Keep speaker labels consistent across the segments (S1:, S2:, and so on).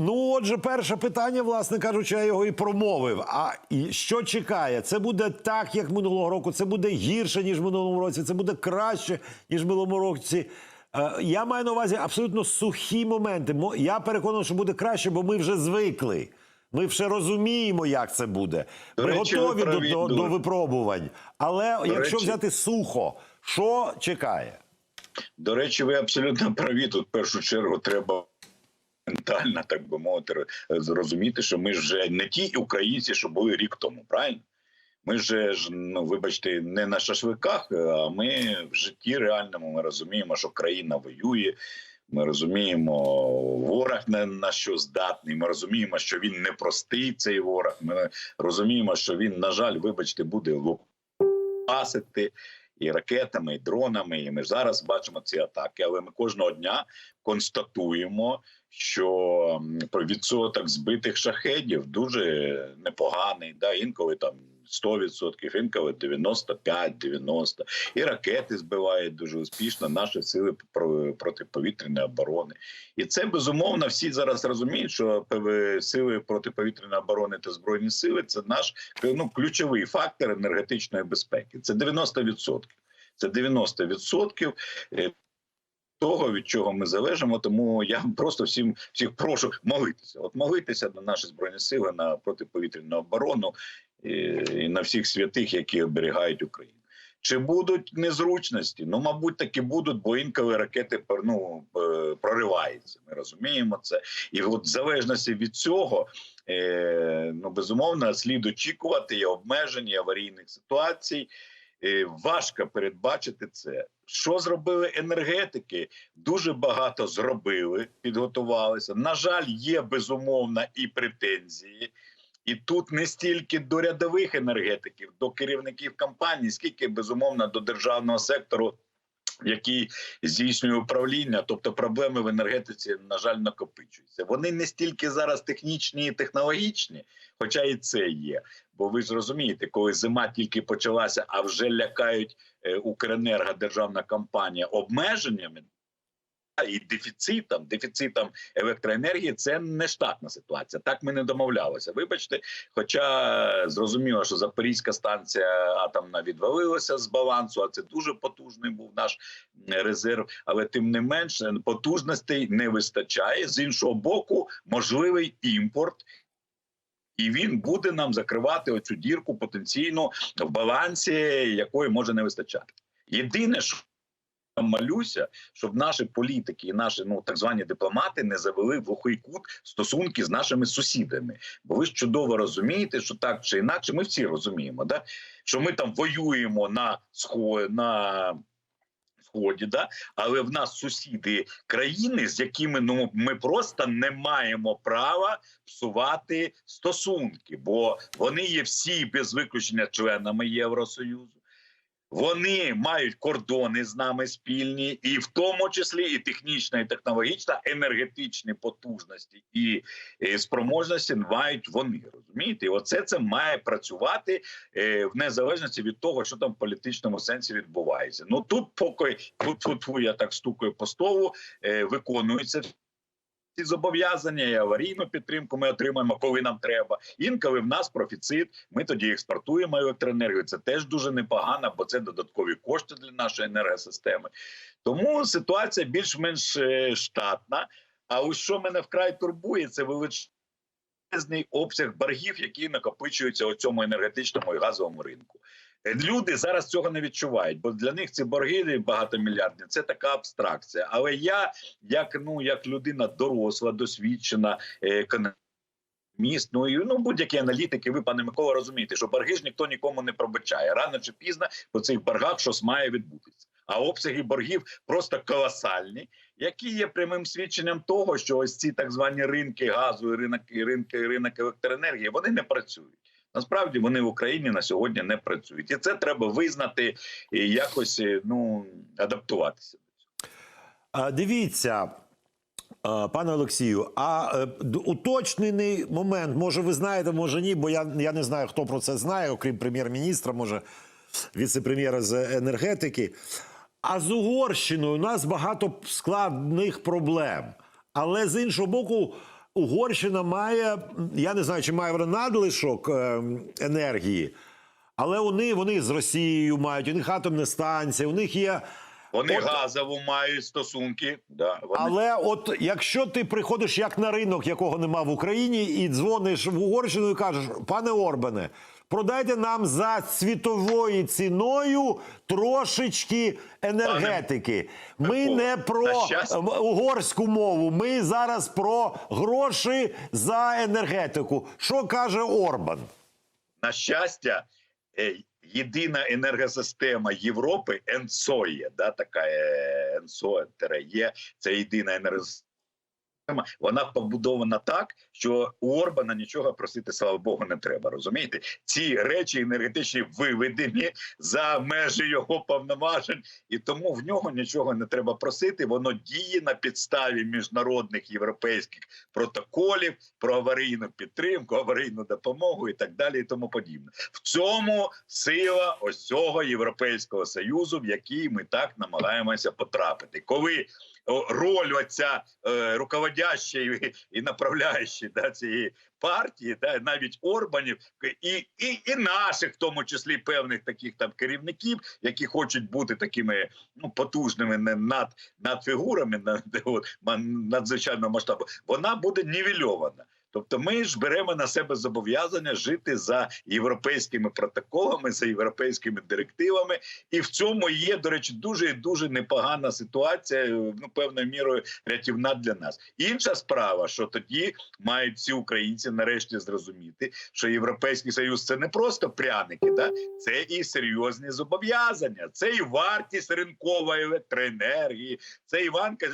S1: Ну, отже, перше питання, власне кажучи, я його і промовив. А і що чекає? Це буде так, як минулого року, це буде гірше, ніж в минулому році, це буде краще, ніж в минулому році. Е, я маю на увазі абсолютно сухі моменти. Я переконаний, що буде краще, бо ми вже звикли. Ми вже розуміємо, як це буде.
S2: До
S1: ми
S2: речі,
S1: готові до,
S2: праві
S1: до, до випробувань. Але якщо
S2: речі-
S1: взяти сухо, що чекає?
S2: До речі, ви абсолютно праві. Тут в першу чергу треба ментально, так би мовити, зрозуміти, що ми вже не ті українці, що були рік тому, правильно? Ми же ж, ну вибачте, не на шашликах, а ми в житті реальному. Ми розуміємо, що країна воює. Ми розуміємо, ворог на, на що здатний. Ми розуміємо, що він непростий цей ворог. Ми розуміємо, що він, на жаль, вибачте, буде лупасити і ракетами, і дронами. І ми ж зараз бачимо ці атаки. Але ми кожного дня констатуємо, що відсоток збитих шахедів дуже непоганий. Да, інколи там 100%, інколи 95-90%. І ракети збивають дуже успішно наші сили про- протиповітряної оборони. І це безумовно всі зараз розуміють, що сили протиповітряної оборони та збройні сили це наш ну, ключовий фактор енергетичної безпеки. Це 90%. Це 90% е, того, від чого ми залежимо. Тому я просто всім всіх прошу молитися. От молитися на наші збройні сили, на протиповітряну оборону і, і на всіх святих, які оберігають Україну. Чи будуть незручності? Ну, мабуть, таки будуть, бо інколи ракети ну, е, прориваються. Ми розуміємо це. І от в залежності від цього, е, ну безумовно, слід очікувати і обмежень, і аварійних ситуацій. Е, Важко передбачити це. Що зробили енергетики? Дуже багато зробили, підготувалися. На жаль, є безумовно і претензії. І тут не стільки до рядових енергетиків, до керівників компаній, скільки безумовно до державного сектору, який здійснює управління, тобто проблеми в енергетиці, на жаль, накопичуються. Вони не стільки зараз технічні і технологічні, хоча і це є. Бо ви ж розумієте, коли зима тільки почалася, а вже лякають е, Укренерго, державна компанія обмеженнями. І дефіцитом, дефіцитом електроенергії це не штатна ситуація. Так ми не домовлялися. Вибачте, хоча зрозуміло, що Запорізька станція атомна відвалилася з балансу, а це дуже потужний був наш резерв. Але тим не менш потужностей не вистачає. З іншого боку, можливий імпорт. І він буде нам закривати оцю дірку потенційно в балансі, якої може не вистачати. Єдине, що малюся, щоб наші політики і наші ну так звані дипломати не завели в глухий кут стосунки з нашими сусідами. Бо ви ж чудово розумієте, що так чи інакше, ми всі розуміємо, да? що ми там воюємо на на сході, да? але в нас сусіди країни, з якими ну ми просто не маємо права псувати стосунки, бо вони є всі без виключення членами Євросоюзу. Вони мають кордони з нами спільні, і в тому числі і технічна, і технологічна, енергетичні потужності і, і спроможності мають вони. Розумієте, і оце це має працювати е, в незалежності від того, що там в політичному сенсі відбувається. Ну тут поки тут я так стукаю по столу, е, виконується ці зобов'язання і аварійну підтримку ми отримаємо, коли нам треба. Інколи в нас профіцит. Ми тоді експортуємо електроенергію. Це теж дуже непогано, бо це додаткові кошти для нашої енергосистеми. Тому ситуація більш-менш е, штатна. А ось що мене вкрай турбує, це величезний обсяг боргів, які накопичуються у цьому енергетичному і газовому ринку. Люди зараз цього не відчувають, бо для них ці борги багатомільярдні це така абстракція. Але я, як ну як людина доросла, досвідчена, е, економіст, ну і ну будь-які аналітики, ви, пане Микола, розумієте, що борги ж ніхто нікому не пробачає. Рано чи пізно по цих боргах щось має відбутися. А обсяги боргів просто колосальні, які є прямим свідченням того, що ось ці так звані ринки газу, і ринок і ринки, ринок електроенергії вони не працюють. Насправді вони в Україні на сьогодні не працюють, і це треба визнати і якось е, ну адаптуватися.
S1: Дивіться, пане Олексію, а е, уточнений момент, може, ви знаєте, може ні, бо я, я не знаю, хто про це знає, окрім прем'єр-міністра, може, віце-прем'єра з енергетики. А з Угорщиною у нас багато складних проблем. Але з іншого боку, Угорщина має, я не знаю, чи має вона надлишок е, енергії, але вони, вони з Росією мають, у них атомна станція, у них є.
S2: Вони
S1: От-
S2: газову мають стосунки. Да, вони...
S1: Але от якщо ти приходиш як на ринок, якого нема в Україні, і дзвониш в Угорщину і кажеш, пане Орбане, продайте нам за світовою ціною трошечки енергетики. Ми не про м, угорську мову, ми зараз про гроші за енергетику. Що каже Орбан?
S2: на щастя, е, єдина енергосистема Європи ЕНСОЄ, да, така е, ЕНСО є, це єдина енергосистема. Вона побудована так, що у Орбана нічого просити, слава Богу, не треба. Розумієте? Ці речі енергетичні виведені за межі його повноважень, і тому в нього нічого не треба просити. Воно діє на підставі міжнародних європейських протоколів про аварійну підтримку, аварійну допомогу і так далі, і тому подібне. В цьому сила ось цього європейського союзу, в який ми так намагаємося потрапити, коли роль оця е, руководящої і направляючої да, цієї партії, да, навіть Орбанів і, і, і наших, в тому числі певних таких там керівників, які хочуть бути такими ну потужними над, над фігурами на от, надзвичайного масштабу, вона буде нівельована. Тобто ми ж беремо на себе зобов'язання жити за європейськими протоколами, за європейськими директивами, і в цьому є, до речі, дуже і дуже непогана ситуація, ну певною мірою рятівна для нас. Інша справа, що тоді мають всі українці нарешті зрозуміти, що європейський союз це не просто пряники, да це і серйозні зобов'язання, це і вартість ринкової електроенергії, це і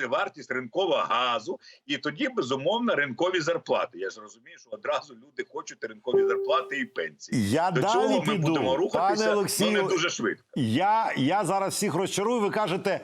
S2: вартість ринкового газу, і тоді безумовно ринкові зарплати. Я ж розумію, що одразу люди хочуть ринкові зарплати і пенсії.
S1: Я
S2: До
S1: далі
S2: цього ми будемо рухатися,
S1: Пане Олексію,
S2: не дуже швидко.
S1: Я, я зараз всіх розчарую. Ви кажете,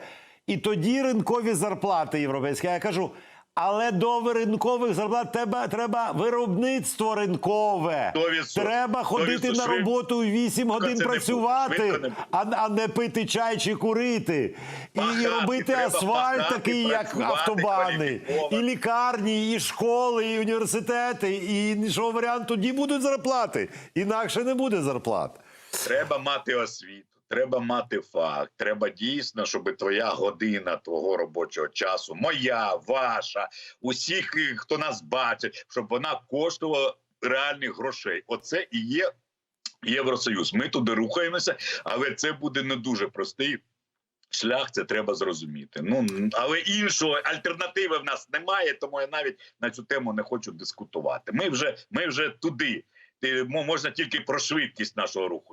S1: і тоді ринкові зарплати європейські. Я кажу. Але до ринкових зарплат треба, треба виробництво ринкове.
S2: 100%.
S1: Треба ходити
S2: 100%
S1: на роботу 8 годин
S2: це
S1: працювати,
S2: не
S1: а, а не пити чай чи курити. І, і робити асфальт
S2: пахати,
S1: такий, як автобани, і лікарні, і школи, і університети. І що варіант тоді будуть зарплати. Інакше не буде зарплат.
S2: Треба мати освіту, треба мати факт. Треба дійсно, щоб твоя година твого робочого часу, моя, ваша, усіх, хто нас бачить, щоб вона коштувала реальних грошей. Оце і є Євросоюз. Ми туди рухаємося, але це буде не дуже простий. Шлях це треба зрозуміти. Ну але іншого альтернативи в нас немає, тому я навіть на цю тему не хочу дискутувати. Ми вже ми вже туди. Ти- мо- можна тільки про швидкість нашого руху.